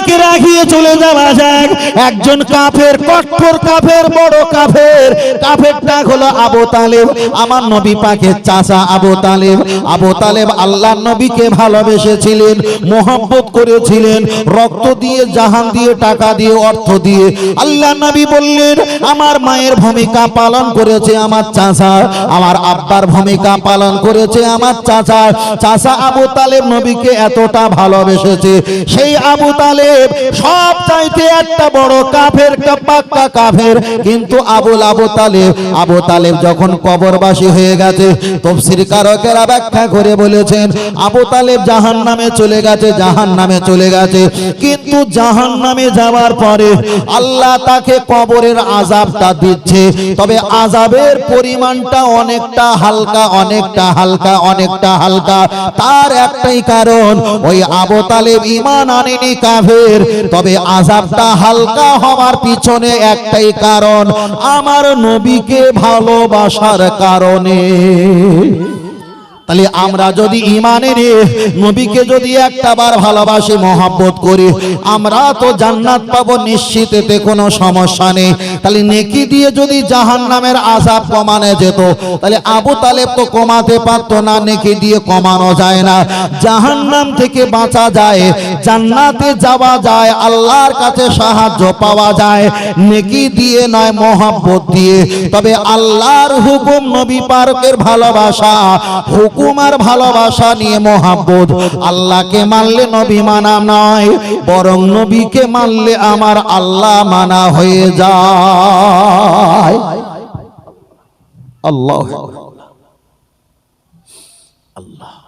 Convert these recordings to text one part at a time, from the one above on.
মানিকে রাখিয়ে চলে যাওয়া যাক। একজন কাফের, কঠোর কাফের, বড় কাফের। কাফেরটা হলো আবু তালেব। আমার নবী পাকের চাচা আবু তালেব। আবু তালেব আল্লাহ নবীকে ভালোবেসেছিলেন মোহাম্মত করেছিলেন, রক্ত দিয়ে, জাহান দিয়ে, টাকা দিয়ে, অর্থ দিয়ে। আল্লাহ নবী বললেন, আমার মায়ের ভূমিকা পালন করেছে আমার চাচা। আমার আব্বার ভূমিকা পালন করেছে আমার চাচা। চাচা আবু তালেব নবীকে এতটা ভালোবেসেছে। সেই আবু তালেব সব চাইতে একটা বড় কাফের পাক্কা কাফের। কিন্তু আবুল আবু তালেব আবু তালেব যখন কবরবাসী হয়ে গেছে, তফসির কারকেরা ব্যাখ্যা করে বলেছেন, আবু তালেব জাহান নামে চলে গেছে জাহান নামে চলে গেছে। কিন্তু জাহান নামে যাওয়ার পরে আল্লাহ তাকে কবরের আজাবটা দিচ্ছে। তবে আজাবের পরিমাণটা অনেকটা হালকা অনেকটা হালকা অনেকটা হালকা। তার একটাই কারণ, ওই আবু তালেব ইমান আনেনি কাফের। তবে আজাবটা হালকা হওয়ার পিছনে একটাই কারণ আমার নবীকে ভালোবাসার কারণে। তাহলে আমরা যদি ইমানের নবীকে যদি একটা বার ভালোবাসি, মহাব্বত করি, আমরা তো জান্নাত পাবো নিশ্চিত, এতে কোনো সমস্যা নেই। তাহলে নেকি দিয়ে যদি জাহান নামের আজাব কমানো যেত, তাহলে আবু তালেব তো কমাতে পারতো না, নেকি দিয়ে কমানো যায় না। জাহান নাম থেকে বাঁচা যায়, জান্নাতে যাওয়া যায়, আল্লাহর কাছে সাহায্য পাওয়া যায়, নেকি দিয়ে নয়, মহাব্বত দিয়ে। তবে আল্লাহর হুকুম নবী পারকের ভালোবাসা, হুকুম আর ভালোবাসা নিয়ে মহাব্বত। আল্লাহকে মানলে নবী মানা নয়, বরং নবীকে মানলে আমার আল্লাহ মানা হয়ে যায়। আল্লাহ আল্লাহ।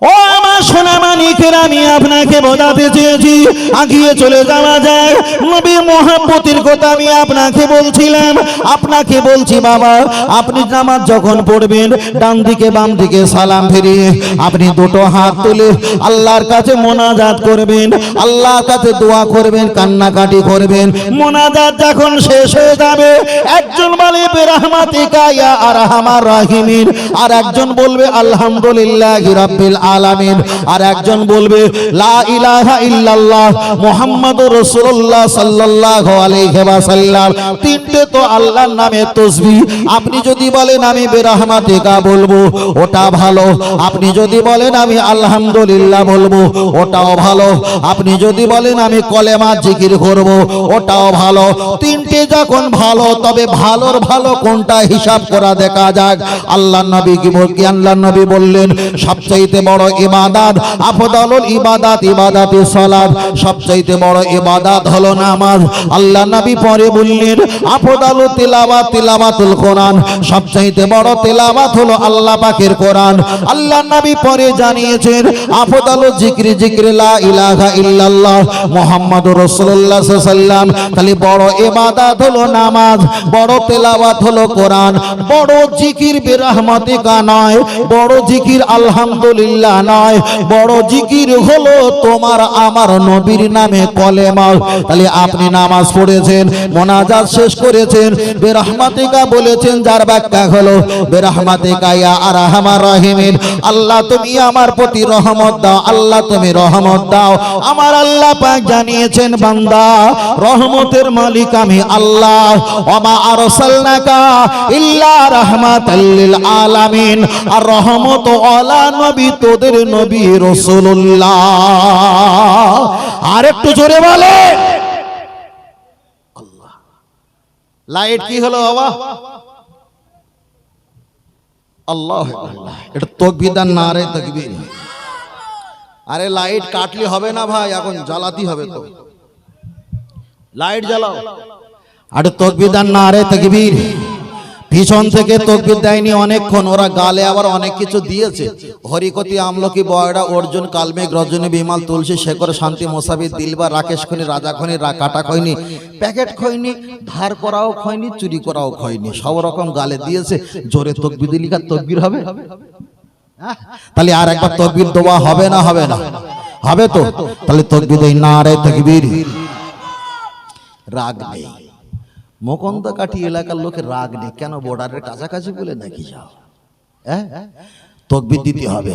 ও আমার সোনা মানিকের আমি আপনাকে বোঝাতে চেয়েছি। আগিয়ে চলে যাওয়া যায়। নবী মোহাম্মতির কথা আমি আপনাকে বলছিলাম। আপনাকে বলছি, বাবা, আপনি নামাজ যখন পড়বেন ডান দিকে বাম দিকে সালাম ফিরিয়ে আপনি দুটো হাত তুলে আল্লাহর কাছে মোনাজাত করবেন। আল্লাহর কাছে দোয়া করবেন, কান্নাকাটি করবেন। মোনাজাত যখন শেষ হয়ে যাবে, একজন বলে বেরহমাতিকা ইয়া আরহামার রাহিমিন, আর একজন বলবে, আলহামদুলিল্লাহ রাব্বিল আলামিন। আর একজন বলবে, লা ইলাহা ইল্লাল্লাহ মুহাম্মাদুর রাসূলুল্লাহ সাল্লাল্লাহু আলাইহি ওয়াসাল্লাম। তিনটে তো আল্লাহর নামে তসবিহ আপনি যদি বলেন, আমি বেরহমাতিকা বলব ওটা ভালো। আপনি যদি বলেন, আমি আলহামদুলিল্লাহ বলব ওটাও ভালো। আপনি যদি বলেন, আমি কলেমা জিকির করব ওটাও ভালো। তিনটে যখন ভালো, তবে ভালোর ভালো কোনটা হিসাব করা দেখা যাক। আল্লাহ নবী কি বল- কি আল্লাহ নবী বললেন, সবচাইতে বড় ইবাদত, আফদালুল ইবাদত, ইবাদাতে সালাত। সবচাইতে বড় ইবাদত হলো নামাজ। আল্লাহ নবী পরে বললেন, আফদালু তিলাওয়াত, তিলাওয়াতুল কোরআন। সবচাইতে বড় তিলাওয়াত হলো আল্লাহ পাকের কোরআন। আল্লাহ নবী পরে জানিয়েছেন, আফদালু জিকরি জিকরি লা ইলাহা ইল্লাল্লাহ মুহাম্মাদুর রাসূলুল্লাহ সাল্লাল্লাহু তাহলে বড় ইবাদত হলো নামাজ, বড় তেলাওয়াত হলো কোরআন। বড় জিকির বিরহমাতিকা নয়, বড় জিকির আলহামদুলিল্লাহ। নয়, বড় জিকির হলো তোমার আমার নবীর নামে কলেমা। তাহলে আপনি নামাজ পড়েছেন, মোনাজাত শেষ করেছেন, বেরহমাতিকা বলেছেন, যার ব্যাখ্যা হলো, বেরহমাতিকা ইয়া আরহামার রাহিমিন, আল্লাহ তুমি আমার প্রতি রহমত দাও, আল্লাহ তুমি রহমত দাও। আমার আল্লাহ পাক জানিয়েছেন, বান্দা, রহমতের মালিক আমি আল্লাহ। ওমা আরসালনাকা ইল্লা রাহমাতাল লিল আলামিন, আর রহমত ওয়ালা নবী তোদের নবী রাসূলুল্লাহ। আর একটু জোরে বলে। লাইট কি হলো বাবা? আল্লাহ এটা তকবিদার না রে তকবির। আরে লাইট কাটলে হবে না ভাই, এখন জ্বালাতে হবে তো। লাইট জ্বালাও। আরে তকবিদার না রে তকবীর। পিছন থেকে তকবির দেয়নি অনেকক্ষণ ওরা গালে আবার অনেক কিছু দিয়েছে। হরিকতি আমলকি বয়ডা অর্জুন কালমেঘ রজনী বিমাল তুলসী শেখর শান্তি মোসাবির দিলবা রাকেশ খনি রাজা খনি কাটা খয়নি প্যাকেট খয়নি ধার করাও খয়নি চুরি করাও খয়নি সব রকম গালে দিয়েছে জোরে তকবির দিলি কার তকবির হবে? তাহলে আর একবার তকবির দেওয়া হবে না হবে না? হবে তো? তাহলে তকবির না রে তকবির। রাগ নেই। মকন্দকাঠি এলাকার লোকের রাগ নেই। কেন বর্ডারের কাছাকাছি বলে নাকি যাও? হ্যাঁ? তকবির দিতে হবে।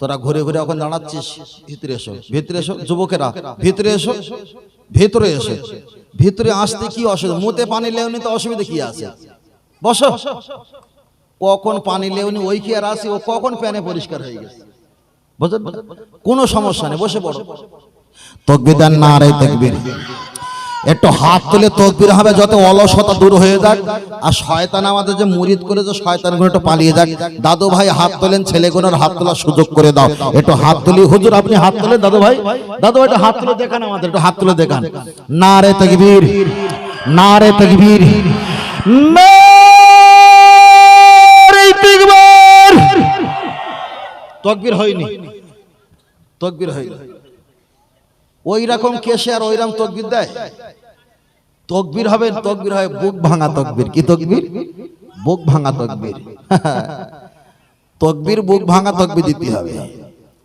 তোরা ঘুরে ঘুরে এখন দাঁড়াচ্ছিস। ভিতরে এসো। ভিতরে এসো যুবকেরা। ভিতরে এসো। ভিতরে এসো। ভিতরে আসতে কি অসুবিধা? মুতে পানি লেওনি তো অসুবিধা কি আছে? বসো। কখন পানি লেওনি ওই কি আর আসি ও কখন প্যানে পরিষ্কার হয়ে গেছে? বুঝলেন কোনো সমস্যা নেই। বসে পড়ো। তকবির দেন না রে তকবির। একটু হাত তুলে তকবির হবে, যত অলসতা দূর হয়ে যাক। আর শয়তান আমাদের যে মুরিদ করে যে শয়তান একটু পালিয়ে যাক। দাদু ভাই হাত তোলেন, ছেলেগুলোর হাত তোলার সুযোগ করে দাও। একটু হাত তুলি। হুজুর, আপনি হাত তোলেন, দাদু ভাই? দাদু একটু হাত তুলে দেখান আমাদের, একটু হাত তুলে দেখান। না রে তকবির না রে তকবির তকবীর। তকবির হয়নি। তকবির হয়নি। ওই রকম কেসে আর ওই রকম তকবির দেয়। তকবির হবে, তকবির হয় বুক ভাঙা তকবির। কি তকবির? বুক ভাঙা তকবির। তকবির, বুক ভাঙা তকবির দিতে হবে।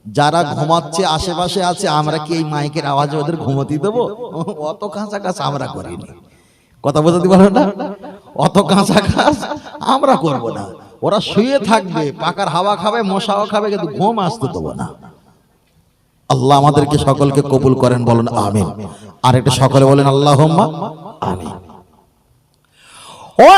যারা ঘুমাচ্ছে, আশেপাশে আছে, আমরা কি এই মাইকের আওয়াজে ওদের ঘুমোতে দেবো? অত কাঁচা কাজ আমরা করিনি। কথা বোঝাতে পারো না? অত কাঁচা কাজ আমরা করব না। ওরা শুয়ে থাকবে, পাকার হাওয়া খাবে, মশাও খাবে, কিন্তু ঘুম আসতে দেবো না। আল্লাহ আমাদেরকে সকলকে কবুল করেন বলেন আমিন। আর একটা সকলে বলেন আল্লাহ আমিন। ও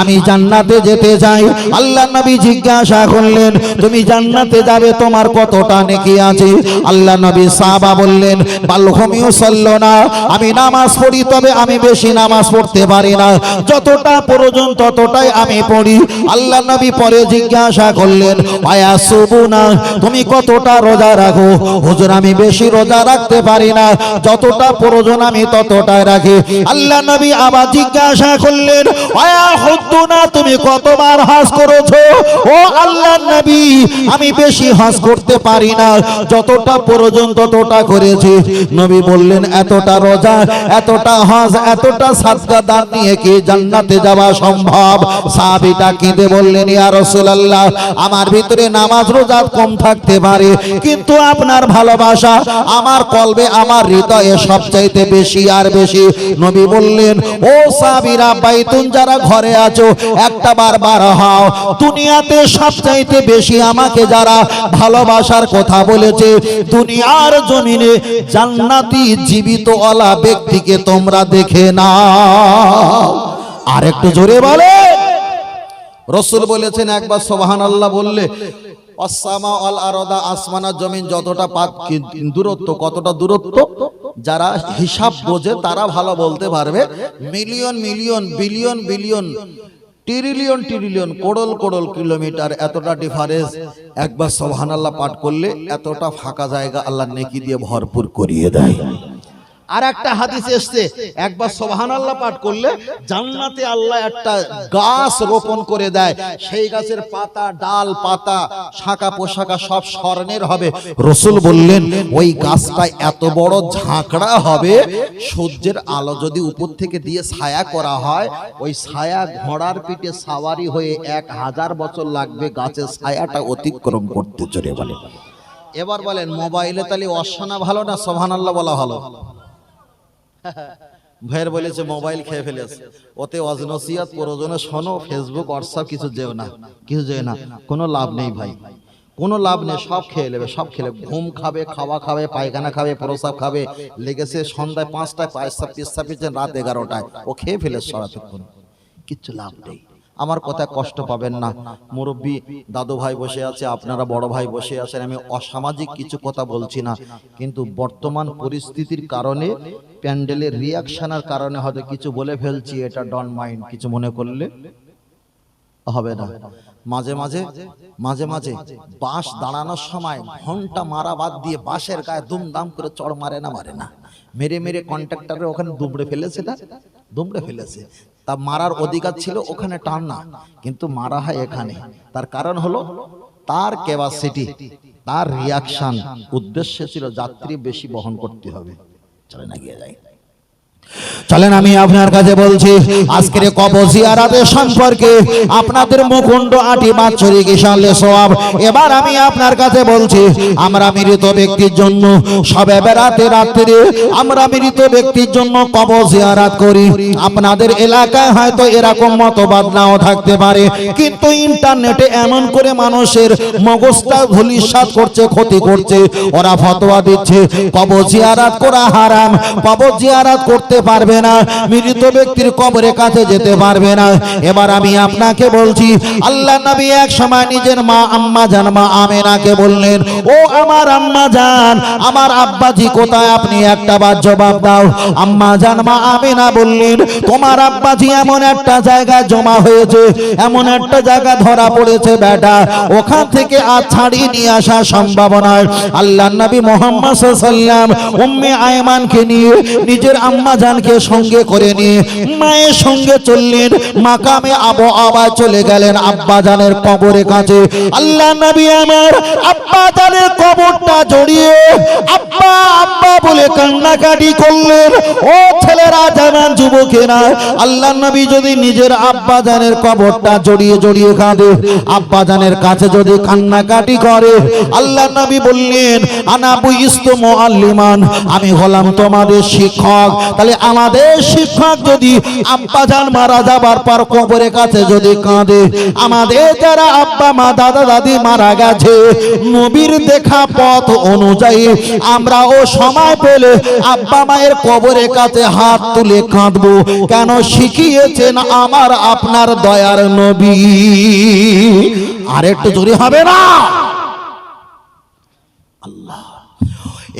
আমি জান্নাতে যেতে চাই। আল্লাহ নবী জিজ্ঞাসা করলেন, তুমি জান্নাতে যাবে, তোমার কতটা নেকি আছে? আল্লাহ নবী সাহাবা বললেন বাল্যমিও চলল না, আমি নামাজ পড়ি, তবে আমি বেশি নামাজ পড়তে পারি না। যতটা প্রয়োজন ততটাই আমি পড়ি। আল্লাহ নবী পরে জিজ্ঞাসা করলেন, আয়া সুবুনা, তুমি কতটা রোজা রাখো? হুজুর, আমি বেশি রোজা রাখতে পারি না। যতটা প্রয়োজন আমি ততটাই রাখি। আল্লাহ নবী আবার জিজ্ঞাসা করলেন, আয়া হুদ্দুনা, তুমি কতবার হাজ করেছ? ও আল্লাহ নবী, আমি বেশি হাজ করতে পারি না। যতটা প্রয়োজন ততটা করেছি। নবী বললেন, এতটা রোজা, এতটা হজ, এতটা সাদকা দান নিয়ে কি জান্নাতে যাওয়া সম্ভব? সাহাবীটা কেঁদে বললেন, ইয়া রাসূলুল্লাহ, আমার ভিতরে নামাজ রোজা কম থাকতে পারে, কিন্তু আপনার ভালোবাসা আমার কলবে, আমার হৃদয়ে সবচাইতে বেশি আর বেশি। নবী বললেন, ও সাহাবীরা, বাইতুন যারা ঘরে আছো, একটা বার বার হও। দুনিয়াতে সবচাইতে বেশি আমাকে যারা ভালোবাসার কথা বলেছে, দুনিয়ার জমিনে জান্নাতি জীবিত ওলা ব্যক্তিকে তোমরা দেখে না আর একটু জোরে বলে রসুল বলেছেন, একবার সোবাহান আল্লাহ বললে অসামা অল আরদা, আসমানা, জমিন যতটা পাক দূরত্ব, কতটা দূরত্ব? যারা হিসাব বোঝে, তারা ভালো বলতে পারবে, million million, billion billion, trillion trillion, crore কোড়ল কিলোমিটার এতটা ডিফারেন্স। একবার সোহান আল্লাহ পাঠ করলে, এতটা ফাঁকা জায়গা আল্লাহ নেকি দিয়ে ভরপুর করিয়ে দেয়। আর একটা হাদিস এসছে। একবার সোহান আল্লাহ পাঠ করলে জান্নাতে আল্লাহ একটা গাছ রোপণ করে দেয়। সেই গাছের পাতা ডাল পাতা শাখা পোশাকা সব স্বর্ণের হবে। রসুল বললেন ওই গাছটা এত বড় ঝাঁকড়া হবে সূর্যের আলো যদি উপর থেকে দিয়ে ছায়া করা হয় ওই ছায়া ঘোড়ার পিঠে সাওয়ারি হয়ে এক হাজার বছর লাগবে গাছের ছায়াটা অতিক্রম করতে চলে বলে। এবার বলেন মোবাইলে তাহলে অশানা ভালো না? সোহান আল্লাহ বলা ভালো। ভাইয়ের বলেছে মোবাইল খেয়ে ফেলেছে। ওতে অজনসিয়াত প্রয়োজনে শোনো ফেসবুক হোয়াটসঅ্যাপ কিছু যেও না, কিছু যেও না। কোনো লাভ নেই ভাই। কোনো লাভ নেই, সব খেয়ে নেবে, সব খেলে ঘুম খাবে, খাওয়া খাবে, পায়খানা খাবে, প্রসাব খাবে। লেগেছে সন্ধ্যায় পাঁচটায় পায়সা পিসা পিছেন রাত এগারোটায়। ও খেয়ে ফেলে সারাতক্ষণ কিচ্ছু লাভ নেই। আমার কথা কষ্ট পাবেন না। মুরব্বী দাদু ভাই বসে আছে আপনারা বড় ভাই বসে আছেন আমি অসামাজিক কিছু কথা বলছি না। কিন্তু বর্তমান পরিস্থিতির কারণে প্যান্ডেলের রিয়াকশনের কারণে হয়তো কিছু বলে ফেলছি এটা ডন মাইন্ড কিছু মনে করলে হবে না। মাঝে মাঝে মাঝে মাঝে বাঁশ দাঁড়ানোর সময় ঘণ্টা মারা বাদ দিয়ে বাঁশের গায়ে দুমদাম করে চড় মারে না মারে না। মেরে মেরে কন্ট্রাক্টরে ওখানে দুমড়ে ফেলেছে না? দুমড়ে ফেলেছে। তা মারার অধিকার ছিল ওখানে টান না। কিন্তু মারা হয় এখানে। তার কারণ হলো তার ক্যাপাসিটি তার রিয়াকশন উদ্দেশ্য ছিল যাত্রী বেশি বহন করতে হবে। চলে না গিয়ে যায় চলেন আমি আপনার কাছে বলছি, আজকের কবর জিয়ারাতের সম্পর্কে আপনাদের মুকুণ্ড আটি বাৎসরিক ইশালে সওয়াব। এবার আমি আপনার কাছে বলছি, আমরা মৃত ব্যক্তির জন্য সবে বেড়াতে রাত্রে আমরা মৃত ব্যক্তির জন্য কবর জিয়ারাত করি। আপনাদের এলাকায় হয়তো এরকম মতবাদ নাও থাকতে পারে, কিন্তু ইন্টারনেটে এমন করে মানুষের মগজটা ধুলিসাৎ করছে, ক্ষতি করছে, ওরা ফতোয়া দিচ্ছে, কবর জিয়ারাত করা হারাম, কবর জিয়ারাত করতে পারবে না, মৃত ব্যক্তির কবরের কাছে যেতে পারবে না। এবার আমি আপনাকে বলছি, আল্লাহ নবী এক সময় নিজের মা আম্মা জান, মা আমেনাকে বললেন, ও আমার আম্মা জান, আমার আব্বাজি কোথায়? আপনি একটা বার জবাব দাও। আম্মা জান, মা আমেনা বললেন, তোমার আব্বাজি এমন একটা জায়গায় জমা হয়েছে, এমন একটা জায়গা ধরা পড়েছে বেটা, ওখান থেকে আর ছাড়িয়ে নিয়ে আসা সম্ভব নয়। আল্লাহ নবী মোহাম্মদ সাল্লাম উম্মে আয়মানকে নিয়ে নিজের আম্মা জানকে সঙ্গে করে নিয়ে মায়ের সঙ্গে চললেন। মাকামে আবো আবার চলে গেলেন আব্বা জানের কবরের কাছে। আল্লাহ নবী আমার আব্বা জানের কবরটা জড়িয়ে আব্বা আব্বা বলে কান্নাকাটি করলেন। ও ছেলেরা, জানান যুবকেরা, আল্লাহ নবী যদি নিজের আব্বা জানের কবরটা জড়িয়ে জড়িয়ে কাঁদে। আব্বা জানের কাছে যদি কান্নাকাটি করে, আল্লাহ নবী বললেন আনাবু ইস্তম আল্লিমান আমি হলাম তোমাদের শিক্ষক। তাহলে আমাদের শিক্ষক যদি আব্বা জান মারা যাবার পর কবরের কাছে যদি কাঁদে, আমাদের যারা আব্বা মা, দাদা, দাদি মারা গেছে, নবীর দেখা পথ অনুযায়ী আমরা ও সময় পেলে আব্বা মায়ের কবরের কাছে হাত তুলে কাঁদবো। কেন শিখিয়েছেন আমার আপনার দয়ার নবী? আর একটু জোরে হবে না?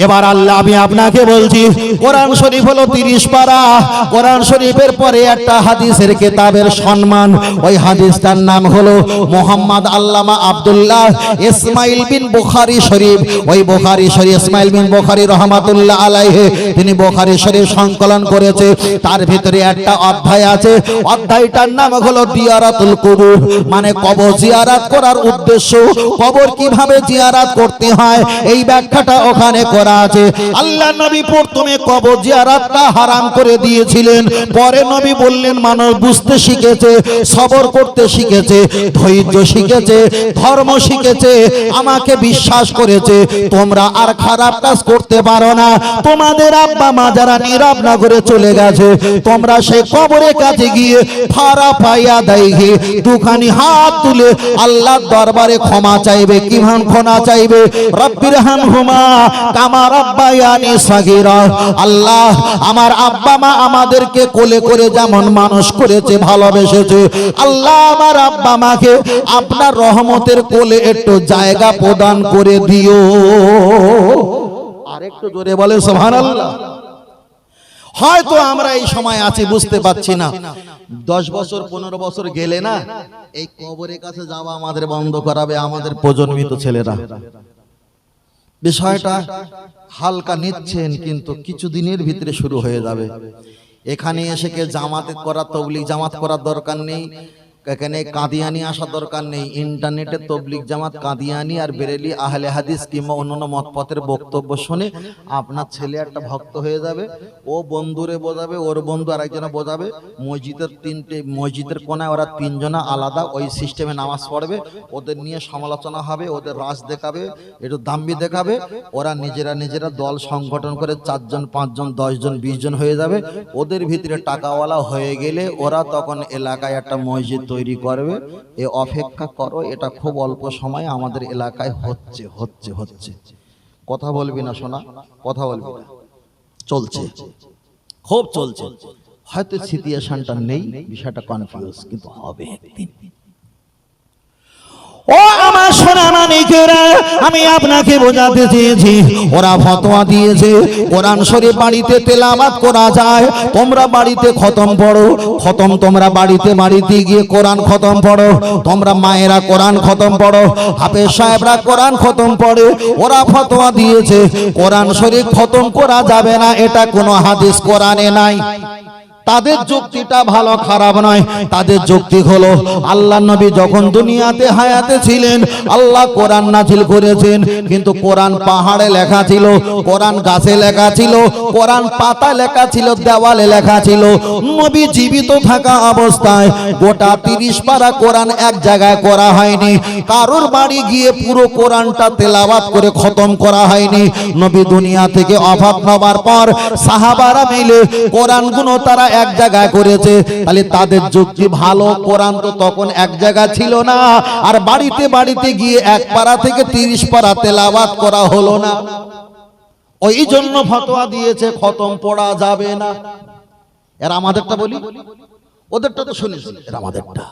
এবার আল্লাহ আমি আপনাকে বলছি, কোরআন শরীফ হলো তিরিশ পারা। কোরআন শরীফের পরে একটা হাদিসের কেতাবের সম্মান। ওই হাদিসটার নাম হলো মোহাম্মদ আল্লামা আব্দুল্লাহ ইসমাইল বিন বুখারি শরীফ। ওই বুখারি শরীফ, ইসমাইল বিন বুখারি রহমাতুল্লাহ আলাইহে, তিনি বুখারি শরীফ সংকলন করেছে। তার ভিতরে একটা অধ্যায় আছে। অধ্যায়টার নাম হলো দিয়ারাতুল কুবুর। মানে কবর জিয়ারাত করার উদ্দেশ্য। কবর কীভাবে জিয়ারাত করতে হয়? এই ব্যাখ্যাটা ওখানে করা আছে। আল্লাহ নবী প্রথমে কবর জিয়ারাতটা হারাম করে দিয়েছিলেন। পরে নবী বললেন, মানুষ বুঝতে শিখেছে, সবর করতে শিখেছে, ধৈর্য শিখেছে, ধর্ম শিখেছে, আমাকে বিশ্বাস করেছে। তোমরা আর খারাপ কাজ করতে পারো না। তোমাদের আব্বা মা যারা করে চলে গেছে, তোমরা কাছে গিয়ে ফারা পাইয়া দুখানি হাত তুলে আল্লাহর দরবারে ক্ষমা চাইবে কীভাবে ক্ষমা চাইবে? রব্বির হাম হুমা কামার আব্বায়ানি সাগিরা। আল্লাহ, আমার আব্বা মা আমাদেরকে কোলে করে যেমন মানুষ করেছে, ভালোবেসেছে। আল্লাহ, আমার আব্বা মাকে আপনার রহমতের কোলে একটু জায়গা প্রদান করে দিও। আরেকটু জোরে বলে, সুবহানাল্লাহ। হয়তো আমরা এই সময় আছি, বুঝতে পাচ্ছি না। দশ বছর, পনেরো বছর গেলে না, এই কবরের কাছে যাওয়া আমাদের বন্ধ করাবে আমাদের প্রজন্মিত ছেলেরা। বিষয়টা হালকা নিচ্ছেন, কিন্তু কিছুদিনের ভিতরে শুরু হয়ে যাবে। এখানে এসে কে জামাত করা তবলিক জামাত করার দরকার নেই। এখানে কাদিয়ানি আসার দরকার নেই। ইন্টারনেটে তবলিক জামাত কাদিয়ানি আর বেরেলি আহলে হাদিস কিংবা অন্যান্য মতপথের বক্তব্য শুনে আপনার ছেলে একটা ভক্ত হয়ে যাবে, ও বন্ধুরে বোঝাবে, ওর বন্ধু আরেকজনে বোঝাবে, মসজিদের তিনটে, মসজিদের কোনায় ওরা তিনজনা আলাদা, ওই সিস্টেমে নামাজ পড়বে, ওদের নিয়ে সমালোচনা হবে, ওদের রাস দেখাবে, একটু দাম্বি দেখাবে, ওরা নিজেরা নিজেরা দল সংগঠন করে চারজন, পাঁচজন, দশজন, বিশজন হয়ে যাবে, ওদের ভিতরে টাকাওয়ালা হয়ে গেলে ওরা তখন এলাকায় একটা মসজিদ তৈরি করবে, এ অপেক্ষা করো, এটা খুব অল্প সময় আমাদের এলাকায় হচ্ছে হচ্ছে হচ্ছে। কথা বলবি না শোনা কথা বলবি না। চলছে। খুব চলছে। হয়তো সিচুয়েশনটা নেই, বিষয়টা কনফিউজ কিন্তু হবে একদিন। ও আমার সোনা মানিকেরা, আমি আপনাকে বোঝাতে চেয়েছি। ওরা ফতোয়া দিয়েছে, কোরআন শরীফ বাড়িতে তেলামাত করা যায়, তোমরা বাড়িতে খতম পড়ো, খতম তোমরা বাড়িতে বাড়িতে গিয়ে কোরআন খতম পড়ো, তোমরা মায়েরা কোরআন খতম পড়ো, হাফেজ সাহেবরা কোরআন খতম পড়ে, ওরা ফতোয়া দিয়েছে, কোরআন শরীফ খতম করা যাবে না, এটা কোনো হাদিস কোরআনে নাই। তাদের যুক্তিটা ভালো খারাপ নয়। তাদের যুক্তি হলো আল্লাহ নবী যখন দুনিয়াতে হায়াতে ছিলেন আল্লাহ কোরআন নাজিল করেছেন। কিন্তু কোরআন পাহাড়ে লেখা ছিল কোরআন গাছে লেখা ছিল কোরআন পাতা লেখা ছিল দেওয়ালে লেখা ছিল। নবী জীবিত থাকা অবস্থায় গোটা তিরিশ পারা কোরআন এক জায়গায় করা হয়নি। কারোর বাড়ি গিয়ে পুরো কোরআনটা তেলাওয়াত করে খতম করা হয়নি। নবী দুনিয়া থেকে অভাব হবার পর সাহাবারা মিলে কোরআনগুলো তারা এক জায়গায় করেছে, তাহলে তাদের যুক্তি ভালো? কোরআন তো তখন এক জায়গা ছিল না। আর বাড়িতে বাড়িতে গিয়ে এক পাড়া থেকে তিরিশ পাড়া তেলাওয়াত করা হলো না। ওই জন্য ফতোয়া দিয়েছে, খতম, পড়া যাবে না। এর আমাদেরটা বলি? ওদেরটা তো শুনেছি, এর আমাদেরটা।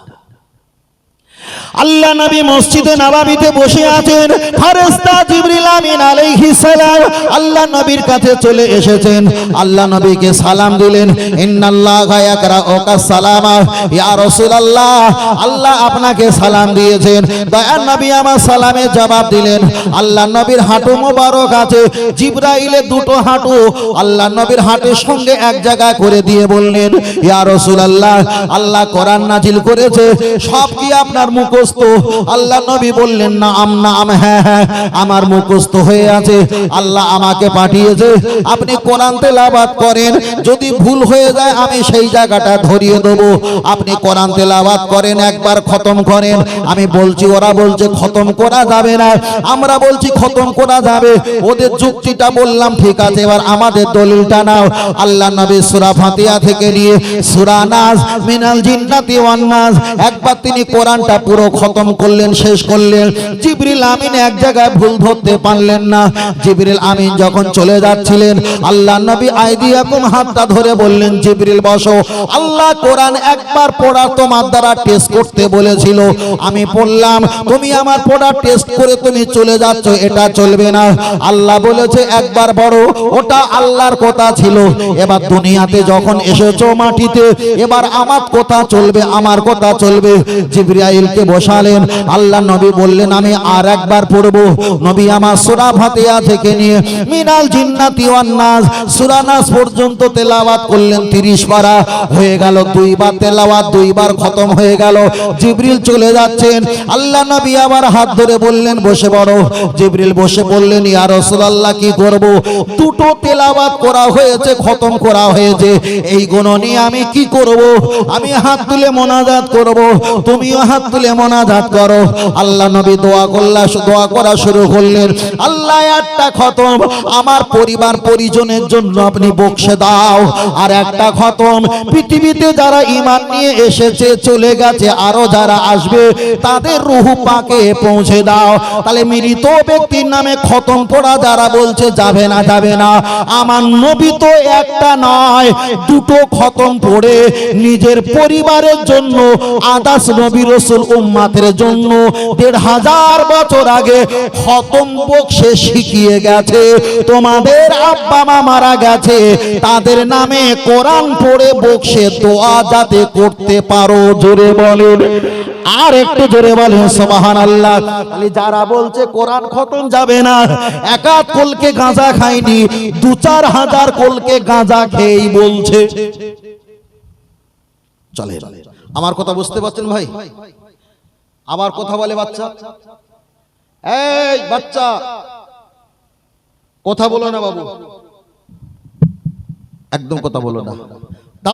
আল্লাহ নবী মসজিদে নবাবিতে বসে আছেন, ফেরেশতা জিবরিল আমিন আলাইহিস সালাম। আল্লাহ নবীর কাছে চলে এসেছেন। আল্লাহ নবীকে সালাম দিলেন, ইন্নাল্লাহা ইয়াকরাউকা সালামা, ইয়া রাসূলুল্লাহ। আল্লাহ আপনাকে সালাম দিয়েছেন। দয়ার নবী আমার সালামে জবাব দিলেন, আল্লাহ নবীর হাঁটু মোবারক আছে, জিবরাইলের দুটো হাঁটু। আল্লাহ নবীর হাঁটুর সঙ্গে এক জায়গায় করে দিয়ে বললেন, ইয়া রাসূলুল্লাহ, আল্লাহ কোরআন নাজিল করেছে, সব কি আপনার মুখস্থ। আল্লাহ নবী বললেন, না, আম না, আম হ্যাঁ হ্যাঁ আমার মুখস্থ হয়ে আছে। আল্লাহ আমাকে পাঠিয়েছে। আপনি কোরআন তেলাবাদ করেন। যদি ভুল হয়ে যায়, আমি সেই জায়গাটা ধরিয়ে দেবো। আপনি কোরআন তেলাবাদ করেন, একবার খতম করেন। আমি বলছি, ওরা বলছে, খতম করা যাবে না। আমরা বলছি, খতম করা যাবে। ওদের যুক্তিটা বললাম, ঠিক আছে, এবার আমাদের দলিলটা নাও। আল্লাহ নবী সূরা ফাতিহা থেকে নিয়ে সূরা নাস, মিনাল জিন্নাতি ওয়ান নাস, একবার তিনি কোরআনটা পুরো খতম করলেন, শেষ করলেন। জিবরিল আমিন এক জায়গায় ভুল ধরতে পারলেন না। জিবরিল আমিন যখন চলে যাচ্ছিলেন আল্লাহ নবী আইদিয়াকুম হাতটা ধরে বললেন, জিবরিল, বসো। আল্লাহ কোরআন একবার পড়া তোমার দ্বারা টেস্ট করতে বলেছিল। আমি পড়লাম তুমি আমার পড়া টেস্ট করে তুমি চলে যাচ্ছ, এটা চলবে না। আল্লাহ বলেছে, একবার বড় ওটা আল্লাহর কথা ছিল। এবার দুনিয়াতে যখন এসেছ মাটিতে, এবার আমার কথা চলবে, আমার কথা চলবে। জিব্রাইলকে বসালেন। আল্লাহ নবী বললেন, আমি আর একবার পড়ব। নবী আমার সূরা ফাতিহা থেকে নিয়ে মিনাল জিন্নাতি ওয়ান নাস, সূরা নাস পর্যন্ত তেলাওয়াত করলেন। 30 পারা হয়ে গেল, দুইবার তেলাওয়াত, দুইবার খতম হয়ে গেল। জিবরিল চলে যাচ্ছেন। আল্লাহ নবী আবার হাত ধরে বললেন, বসে বড় জিবরিল বসে বললেন ইয়া রাসূলুল্লাহ, কি করব? দুটো তেলাওয়াত করা হয়েছে, খতম করা হয়েছে। এই গুণ নিয়ে আমি কি করব? আমি হাত তুলে মোনাজাত করব। তুমিও হাত তুলে মোনাজাত করো। আল্লাহ নবী দোয়া করলা, দোয়া করা শুরু করলেন। আল্লাহ একটা খতম, আমার পরিবার পরিজনের জন্য আপনি বকশে দাও। আর একটা খতম, পৃথিবীতে যারা ঈমান নিয়ে এসেছে, চলে গেছে, আরও যারা আসবে, তাদের রুহু পাকে পৌঁছে দাও। তাহলে মৃত ব্যক্তির নামে খতম পড়া যারা বলছে, যাবে না যাবে না। আমার নবী তো একটা নয়, দুটো খতম পড়ে নিজের পরিবারের জন্য আদাস নবী রসুল উম্মাতের জন্য দেড় হাজার বছর আগে খতম বক্সে শিখিয়ে গেছে, তোমাদের আব্বা মা মারা গেছে, তাদের নামে কোরআন পড়ে বক্সে দোয়া যাতে করতে পারো, জোরে বলেন। আর একটু জোরে বলেন সুবহান আল্লাহ যারা বলছে কোরআন খতম যাবে না একাত কলকে গাঁজা খায়নি, দু চার হাজার কলকে গাঁজা খেয়েই বলছে। চলে আমার কথা বুঝতে পারছেন ভাই? আবার কথা বলে বাচ্চা? এই বাচ্চা! কথা বলো না বাবু। একদম কথা বলো না।